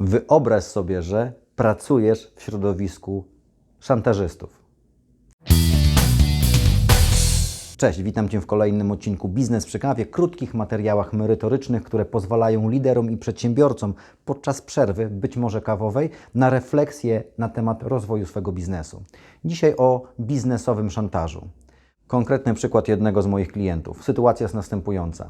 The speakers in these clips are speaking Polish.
Wyobraź sobie, że pracujesz w środowisku szantażystów. Cześć, witam Cię w kolejnym odcinku Biznes przy kawie, krótkich materiałach merytorycznych, które pozwalają liderom i przedsiębiorcom podczas przerwy, być może kawowej, na refleksję na temat rozwoju swego biznesu. Dzisiaj o biznesowym szantażu. Konkretny przykład jednego z moich klientów. Sytuacja jest następująca.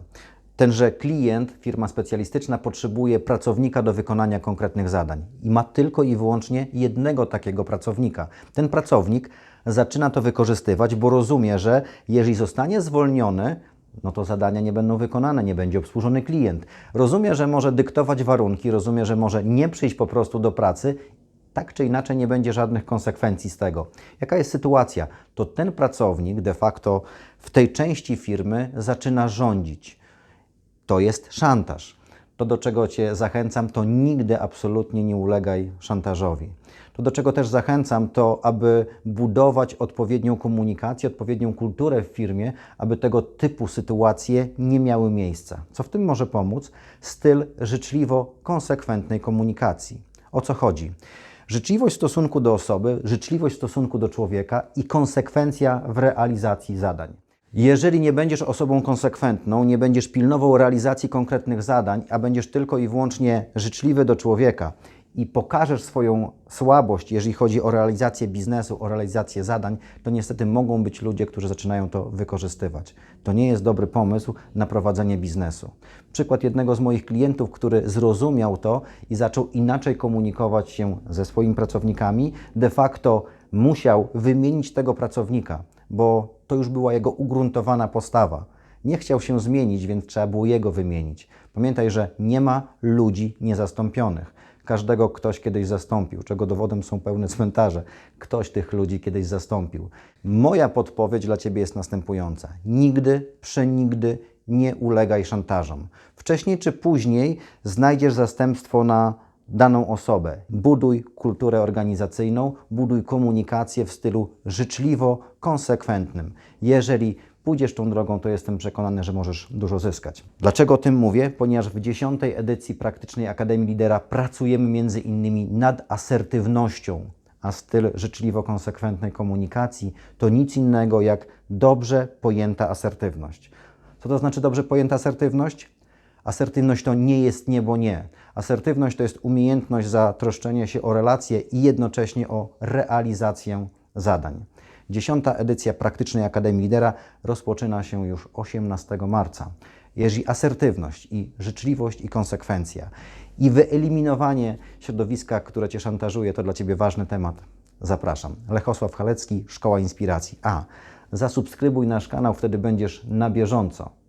Tenże klient, firma specjalistyczna, potrzebuje pracownika do wykonania konkretnych zadań i ma tylko i wyłącznie jednego takiego pracownika. Ten pracownik zaczyna to wykorzystywać, bo rozumie, że jeżeli zostanie zwolniony, no to zadania nie będą wykonane, nie będzie obsłużony klient. Rozumie, że może dyktować warunki, rozumie, że może nie przyjść po prostu do pracy tak czy inaczej nie będzie żadnych konsekwencji z tego. Jaka jest sytuacja? To ten pracownik de facto w tej części firmy zaczyna rządzić. To jest szantaż. To, do czego Cię zachęcam, to nigdy absolutnie nie ulegaj szantażowi. To, do czego też zachęcam, to aby budować odpowiednią komunikację, odpowiednią kulturę w firmie, aby tego typu sytuacje nie miały miejsca. Co w tym może pomóc? Styl życzliwo konsekwentnej komunikacji. O co chodzi? Życzliwość w stosunku do osoby, życzliwość w stosunku do człowieka i konsekwencja w realizacji zadań. Jeżeli nie będziesz osobą konsekwentną, nie będziesz pilnował realizacji konkretnych zadań, a będziesz tylko i wyłącznie życzliwy do człowieka i pokażesz swoją słabość, jeżeli chodzi o realizację biznesu, o realizację zadań, to niestety mogą być ludzie, którzy zaczynają to wykorzystywać. To nie jest dobry pomysł na prowadzenie biznesu. Przykład jednego z moich klientów, który zrozumiał to i zaczął inaczej komunikować się ze swoimi pracownikami, de facto musiał wymienić tego pracownika, bo to już była jego ugruntowana postawa. Nie chciał się zmienić, więc trzeba było jego wymienić. Pamiętaj, że nie ma ludzi niezastąpionych. Każdego ktoś kiedyś zastąpił, czego dowodem są pełne cmentarze. Ktoś tych ludzi kiedyś zastąpił. Moja podpowiedź dla Ciebie jest następująca. Nigdy, przenigdy nie ulegaj szantażom. Wcześniej czy później znajdziesz zastępstwo na daną osobę. Buduj kulturę organizacyjną, buduj komunikację w stylu życzliwo konsekwentnym. Jeżeli pójdziesz tą drogą, to jestem przekonany, że możesz dużo zyskać. Dlaczego o tym mówię? Ponieważ w dziesiątej edycji Praktycznej Akademii Lidera pracujemy między innymi nad asertywnością, a styl życzliwo konsekwentnej komunikacji to nic innego jak dobrze pojęta asertywność. Co to znaczy dobrze pojęta asertywność? Asertywność to nie jest nie, bo nie. Asertywność to jest umiejętność zatroszczenia się o relacje i jednocześnie o realizację zadań. Dziesiąta edycja Praktycznej Akademii Lidera rozpoczyna się już 18 marca. Jeżeli asertywność i życzliwość i konsekwencja i wyeliminowanie środowiska, które Cię szantażuje, to dla Ciebie ważny temat, zapraszam. Lechosław Halecki, Szkoła Inspiracji. A, zasubskrybuj nasz kanał, wtedy będziesz na bieżąco